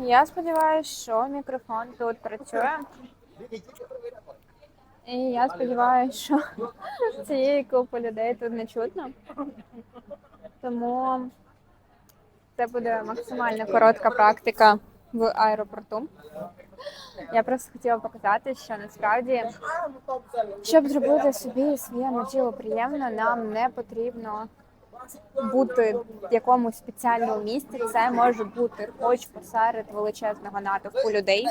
Я сподіваюся, що мікрофон тут працює. І я сподіваюся, що цієї купи людей тут не чутно. Тому це буде максимально коротка практика в аеропорту. Я просто хотіла показати, що насправді, щоб зробити собі своєму тілу приємно, нам не потрібно бути в якомусь спеціальному місці. Це може бути хоч посеред величезного натовпу людей.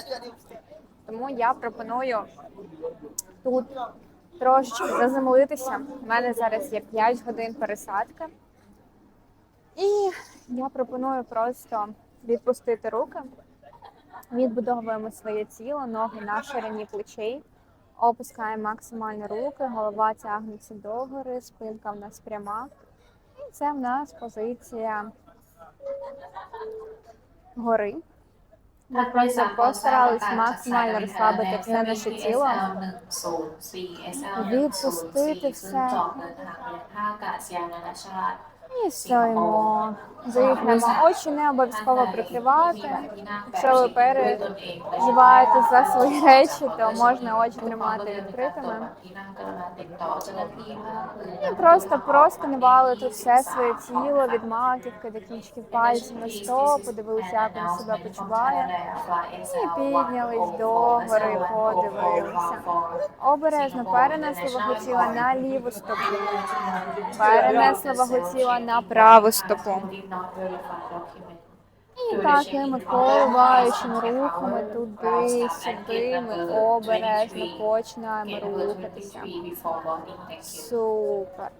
Тому я пропоную тут трошечки заземлитися. У мене зараз є 5 годин пересадки. І я пропоную просто відпустити руки, відбудовуємо своє тіло, ноги на ширині плечей, опускаємо максимально руки, голова тягнеться догори, спинка в нас пряма. І це в нас позиція гори. Ми просто постарались максимально розслабити все наше тіло, відпустити все. І стоїмо, дихнемо. Очі не обов'язково прикривати. Якщо ви переживаєте за свої речі, то можна очі тримати відкритими. І просто просканували тут все своє тіло від маківки до кінчиків пальців на стоп, подивилися, як він себе почуває. І піднялись догори, подивилися. Обережно перенесли вагу тіла на ліву стопу. Перенесли вагу тіла на праву стопу. І такими коливаючими рухами туди-сюди ми обережно починаємо рухатися. Супер.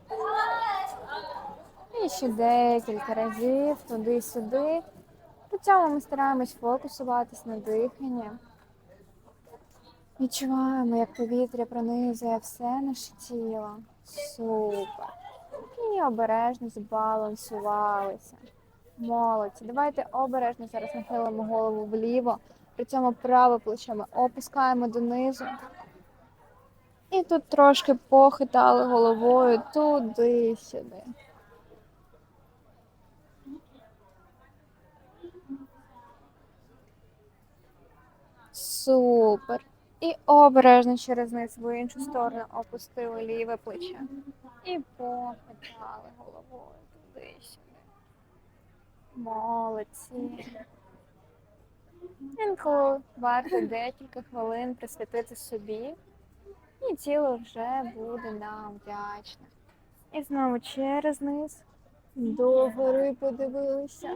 І ще декілька разів туди-сюди. При цьому ми стараємось фокусуватись на диханні. Відчуваємо, як повітря пронизує все наше тіло. Супер. І обережно збалансувалися. Молодці. Давайте обережно зараз нахилимо голову вліво. При цьому праве плече ми опускаємо донизу. І тут трошки похитали головою туди-сюди. Супер. І обережно через низ в іншу сторону опустили ліве плече. І похитали головою туди-сюди. Молодці. Інколи варто декілька хвилин присвятити собі, і тіло вже буде нам вдячне. І знову через низ. Догори подивилися.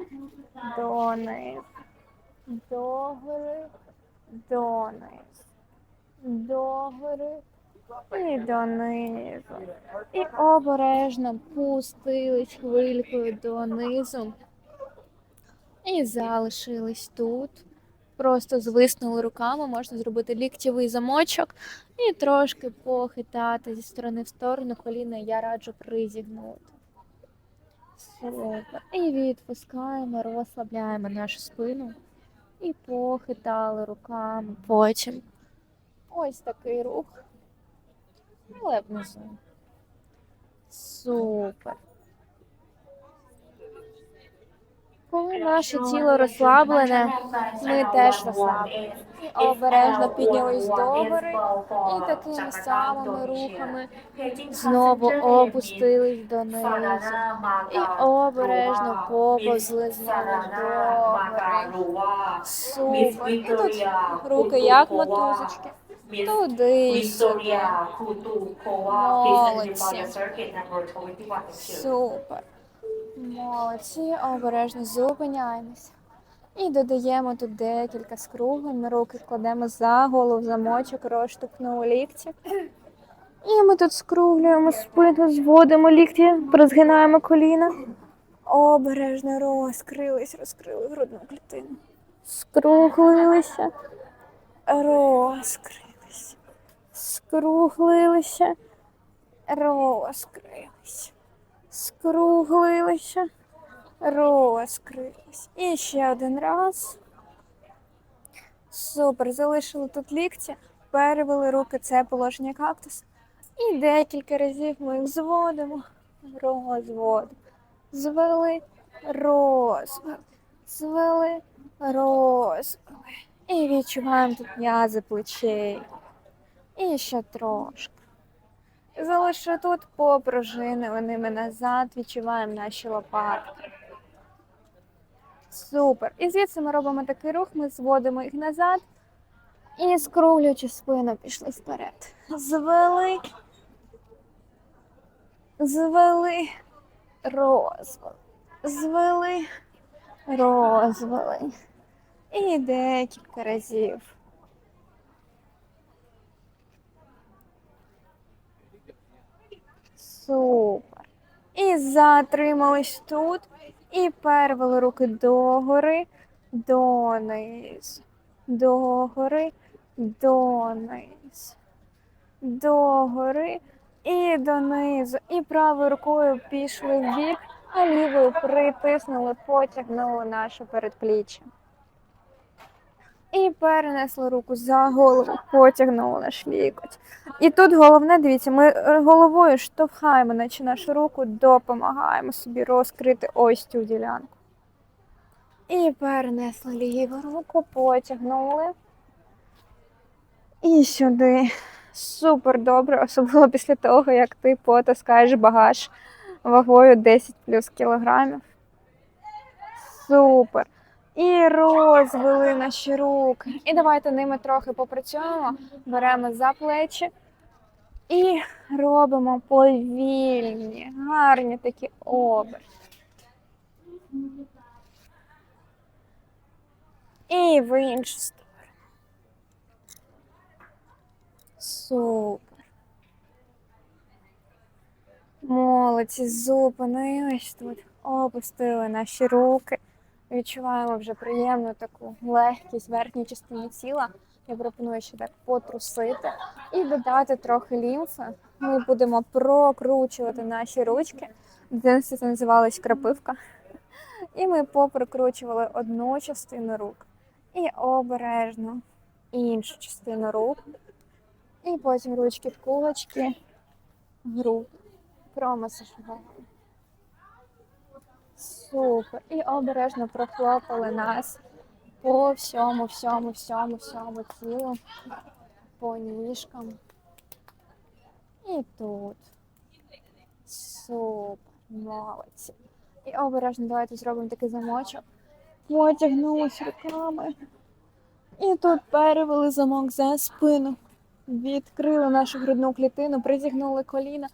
Донизу. Догори. Донизу. Догори. І донизу. І обережно пустились хвилькою донизу. І залишились тут. Просто звиснули руками, можна зробити ліктєвий замочок і трошки похитати зі сторони в сторону. Коліна я раджу призігнути. Супер. І відпускаємо, розслабляємо нашу спину і похитали руками. Потім ось такий рух. Але внизу. Супер. Коли наше тіло розслаблене, ми теж розслаблені. І обережно піднялись догори і такими самими рухами знову опустились донизу. І обережно поповзли знову догори. Супер. І тут руки як мотузочки. Туди. Молодці. Супер. Молодці, обережно зупиняємося. І додаємо тут декілька скруглень. Ми руки кладемо за голову, замочок, розштовхнули лікті. І ми тут скруглюємо спину, зводимо лікті, розгинаємо коліна. Обережно розкрились, розкрили грудну клітину. Скруглилися, розкрилися, скруглилися, розкрилися скруглилися, розкрились. І ще один раз. Супер. Залишили тут лікті, перевели руки, це положення кактус. І декілька разів ми їх зводимо, розводимо. Звели, розвели, звели, Розвели. І відчуваємо тут м'язи плечей. І ще трошки. Залише тут попружинили ними назад, відчуваємо наші лопатки. Супер. І звідси ми робимо такий рух, ми зводимо їх назад і скруглюючи спину, пішли вперед. Звели. Звели. Розвели. Звели. Розвели. І декілька разів. Супер. І затримались тут. І перевели руки догори, донизу, догори, донизу, догори і донизу. І правою рукою пішли в бік, а лівою притиснули, потягнули наше передпліччя. І перенесли руку за голову, потягнули наш лікоть. І тут головне, дивіться, ми головою штовхаємо, наче нашу руку, допомагаємо собі розкрити ось цю ділянку. І перенесли ліву руку, потягнули. І сюди. Супер добре, особливо після того, як ти потаскаєш багаж вагою 10 плюс кілограмів. Супер. І розвели наші руки. І давайте ними трохи попрацюємо. Беремо за плечі і робимо повільні, гарні такі оберти. І в іншу сторону. Супер. Молодці, зупинились тут, опустили наші руки. Відчуваємо вже приємну таку легкість в верхній частині тіла. Я пропоную ще так потрусити і додати трохи лімфи. Ми будемо прокручувати наші ручки. В це називалось крапивка. І ми попрокручували одну частину рук і обережно іншу частину рук. І потім ручки в кулачки, гру промасажували. Супер. І обережно прохлопали нас по всьому, всьому, всьому, всьому тілу, по ніжкам. І тут. Супер. Молодці. І обережно давайте зробимо такий замочок. Потягнулись руками. І тут перевели замок за спину. Відкрили нашу грудну клітину, притягнули коліна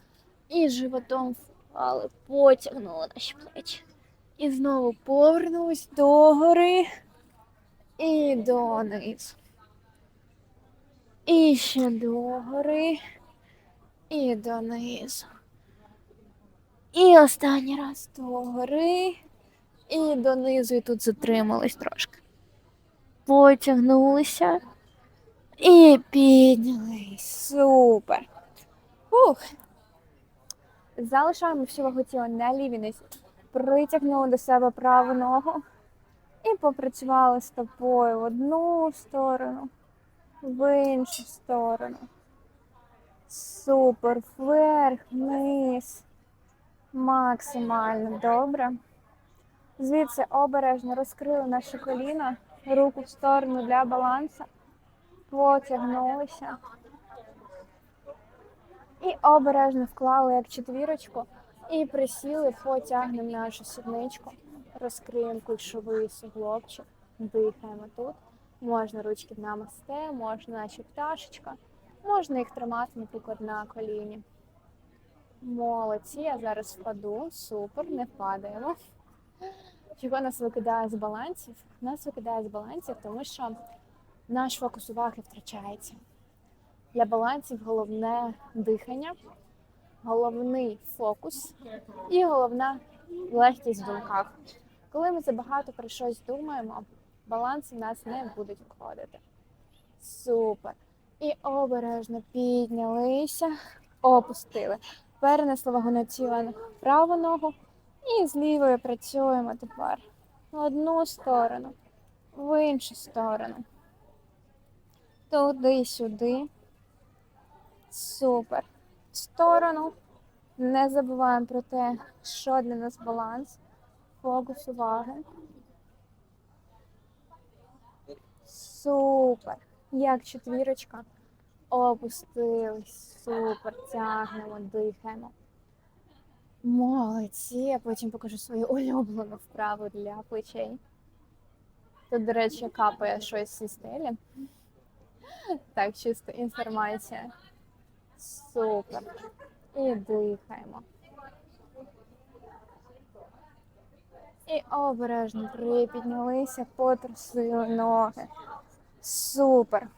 і животом впали, потягнули наші плечі. І знову повернулись догори і донизу. І ще догори і донизу. І останній раз догори і донизу. І тут затримались трошки. Потягнулися і піднялись. Супер. Фух. Залишаємо всю вагу тіла на лівій нозі. Притягнули до себе праву ногу і попрацювали стопою в одну сторону, в іншу сторону. Супер. Вверх, вниз. Максимально добре. Звідси обережно розкрили наше коліно, руку в сторону для балансу, потягнулися. І обережно вклали як четвірочку і присіли, потягнемо нашу сідничку, розкриємо кульшовий суглобчик, дихаємо тут. Можна ручки намасте, можна наче пташечка, можна їх тримати, наприклад, на коліні. Молодці, я зараз впаду, супер, не впадаємо. Чого нас викидає з балансів? Нас викидає з балансів, тому що наш фокус уваги втрачається. Для балансів головне дихання, головний фокус і головна легкість в думках. Коли ми забагато про щось думаємо, баланси в нас не будуть виходити. Супер. І обережно піднялися, опустили. Перенесли вагу на тіло на праву ногу і з лівою працюємо тепер в одну сторону, в іншу сторону. Туди-сюди. Супер. Сторону. Не забуваємо про те, що для нас баланс, фокус уваги. Супер. Як четвірочка. Опустились. Супер. Тягнемо, дихаємо. Молодці. Я потім покажу свою улюблену вправу для плечей. Тут, до речі, капає щось зі стелі. Так, чисто інформація. Супер. І дихаємо. І обережно припіднялися, потрусили ноги. Супер.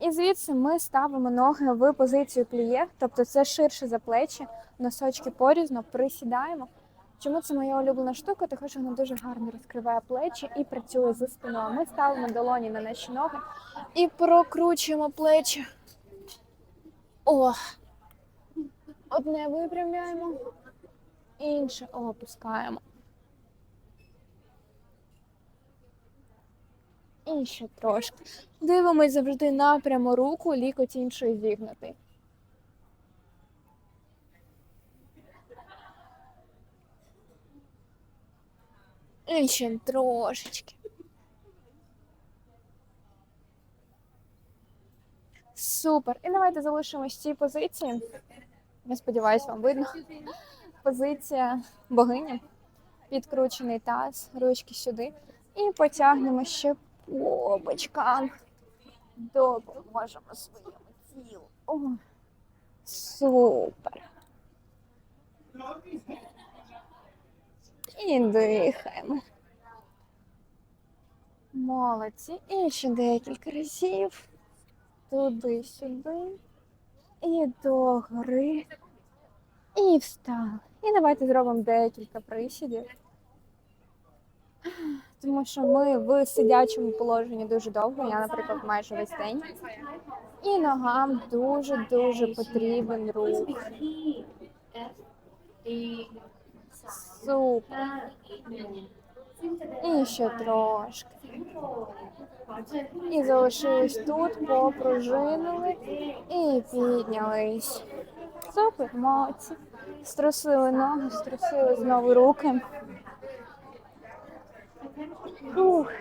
І звідси ми ставимо ноги в позицію пліє, тобто це ширше за плечі, носочки порізно, присідаємо. Чому це моя улюблена штука? Тому що вона дуже гарно розкриває плечі і працює за спиною. Ми ставимо долоні на наші ноги і прокручуємо плечі. О! Одне випрямляємо, інше опускаємо. І ще трошки. Дивимось завжди напряму руку, лікоть іншої зігнутий. І ще трошечки. Супер. І давайте залишимось в цій позиції. Я сподіваюся, вам видно. Позиція богині. Підкручений таз, ручки сюди. І потягнемо ще по бочкам. Допоможемо своєму тілу. О, супер. І дихаємо. Молодці. І ще декілька разів. Туди-сюди. І догори. І встали. І давайте зробимо декілька присідів. Тому що ми в сидячому положенні дуже довго, я, наприклад, майже весь день. І ногам дуже-дуже потрібен рух. Супер. І ще трошки. І залишились тут, попружинили і піднялись. Супер, молодці. Струсили ноги, струсили знову руки. Ух.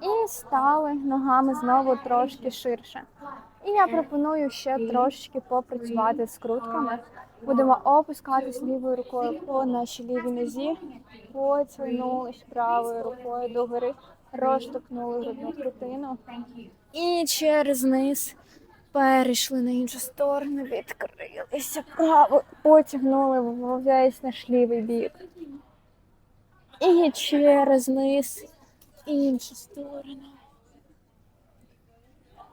І стали ногами знову трошки ширше. І я пропоную ще трошечки попрацювати з крутками. Будемо опускатись лівою рукою по нашій лівій нозі, потягнулись правою рукою догори, розштовхнули грудну клітину. І через низ перейшли на іншу сторону, відкрилися правою, потягнули весь наш лівий бік. І через низ іншу сторону.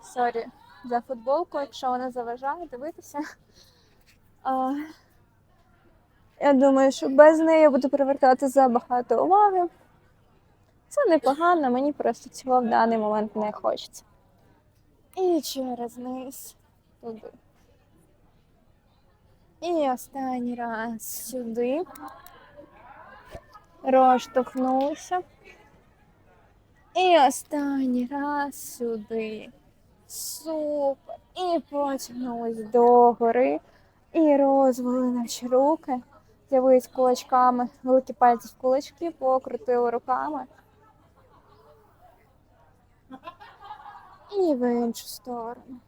Сорі за футболку, якщо вона заважає дивитися. А, я думаю, що без неї я буду привертати забагато уваги. Це непогано, мені просто цього в даний момент не хочеться. І через низ туди. І останній раз сюди. Розштовхнулися. І останній раз сюди. Супер. І потягнулись догори. І розвели наші руки. З'явились кулачками, великі пальці в кулачки, покрутили руками. І в іншу сторону.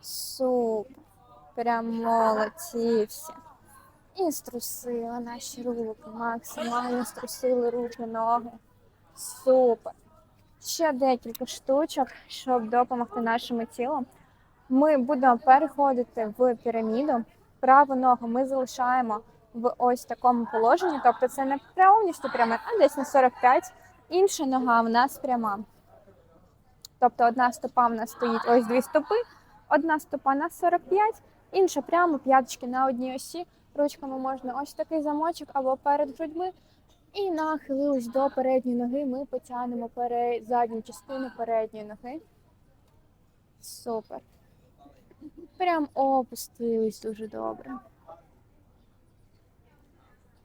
Супер. Прям молодці. І струсили наші руки, максимально струсили руки, ноги. Супер. Ще декілька штучок, щоб допомогти нашому тілу. Ми будемо переходити в піраміду. Праву ногу ми залишаємо в ось такому положенні. Тобто це не повністю пряме, а десь на 45. Інша нога в нас пряма. Тобто одна стопа в нас стоїть ось дві стопи, одна стопа на 45, інша прямо п'яточки на одній осі. Ручками можна ось такий замочок або перед грудьми. І нахилились до передньої ноги. Ми потягнемо перед... задню частину передньої ноги. Супер. Прям опустились дуже добре.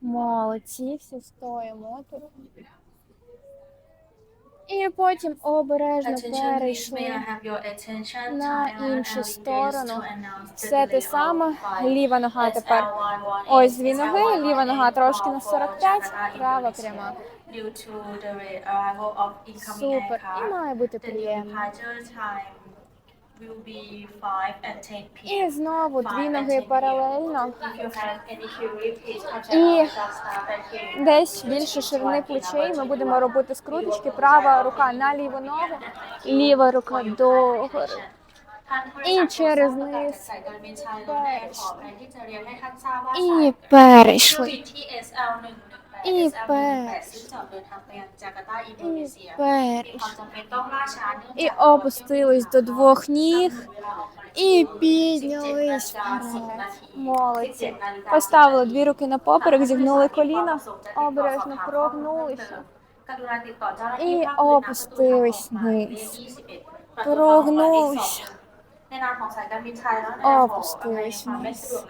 Молодці, всі стоїмо тут. І потім обережно перейшли. на іншу сторону. Все те саме. Ліва нога тепер. Ось дві ноги, SL118 ліва нога трошки на 45, права пряма. Супер. І має бути приємно. Departure time will be 5 and 10 І знову дві ноги паралельно. If you have any query, please contact І staff. Десь більше ширини плечей ми будемо робити скруточки. Права рука на ліву ногу, ліва рука догори. І через низ. І перейшли. І І перейшли. І опустились до двох ніг. І піднялись вперед. Молодці. Поставили дві руки на поперек, зігнули коліна, обережно прогнулися. І опустились вниз. Прогнулися. Опустились вниз.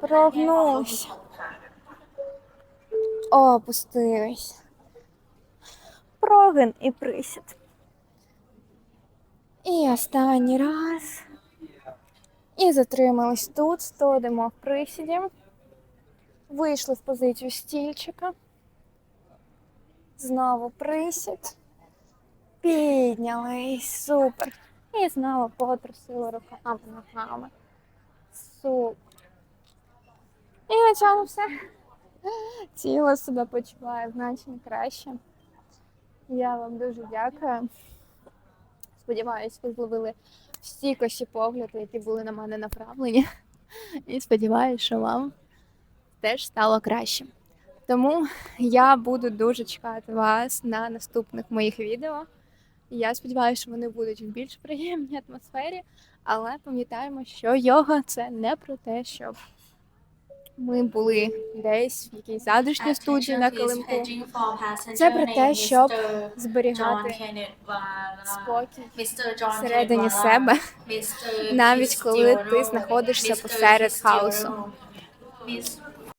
Прогнулися. Опустились. Прогин і присід. І останній раз. І затримались тут, стоїмо в присіді. Вийшли в позицію стільчика. Знову присід. Піднялись. Супер. І знову потрусили руками ногами. Супер. І на цьому все. Тіло себе почуває значно краще. Я вам дуже дякую. Сподіваюсь, ви зловили всі косі погляди, які були на мене направлені. І сподіваюся, що вам теж стало краще. Тому я буду дуже чекати вас на наступних моїх відео. Я сподіваюся, що вони будуть в більш приємній атмосфері, але пам'ятаємо, що йога це не про те, щоб ми були десь в якійсь затишній студії на килимку. Це про те, щоб Зберігати спокій всередині себе, навіть коли ти знаходишся посеред хаосу.